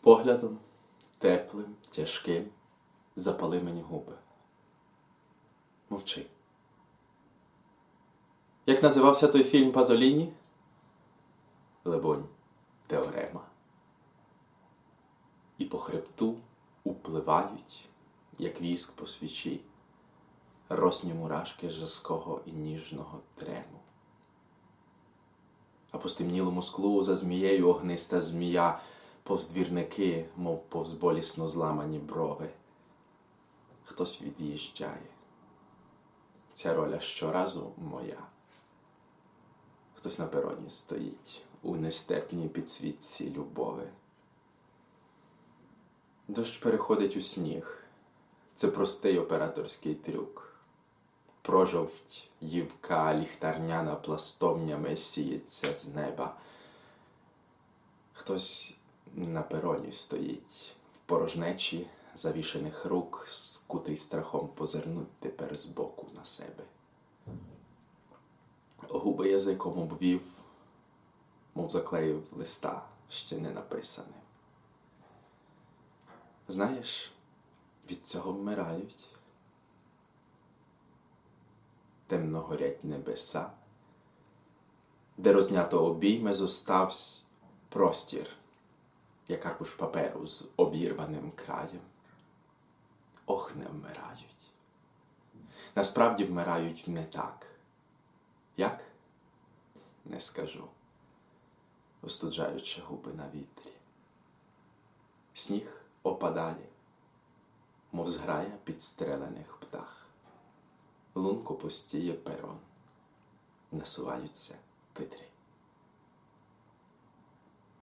Поглядом теплим, тяжким запали мені губи. Мовчи. Як називався той фільм Пазоліні? Лебонь, теорема. І по хребту упливають, як віск по свічі, росні мурашки жаского і ніжного трему. А по стемнілому склу за змією огниста змія, повз двірники, мов повз болісно зламані брови. Хтось від'їжджає. Ця роля щоразу моя. Хтось на пероні стоїть у нестерпній підсвітці любови. Дощ переходить у сніг. Це простий операторський трюк. Прожовть ївка ліхтарняна пластовнями сіється з неба. Хтось на пероні стоїть в порожнечі завішених рук, скутий страхом позирнуть тепер збоку на себе. Губи язиком обвів, мов заклеїв листа, ще не написане. Знаєш, від цього вмирають. Темно горять небеса, де рознято обійме зоставсь простір, як аркуш паперу з обірваним краєм. Ох, не вмирають. Насправді вмирають не так. Як? Не скажу, остуджаючи губи на вітрі. Сніг опадає, мов зграя підстрелених птах. Лунко постіє перон, насуваються титрі.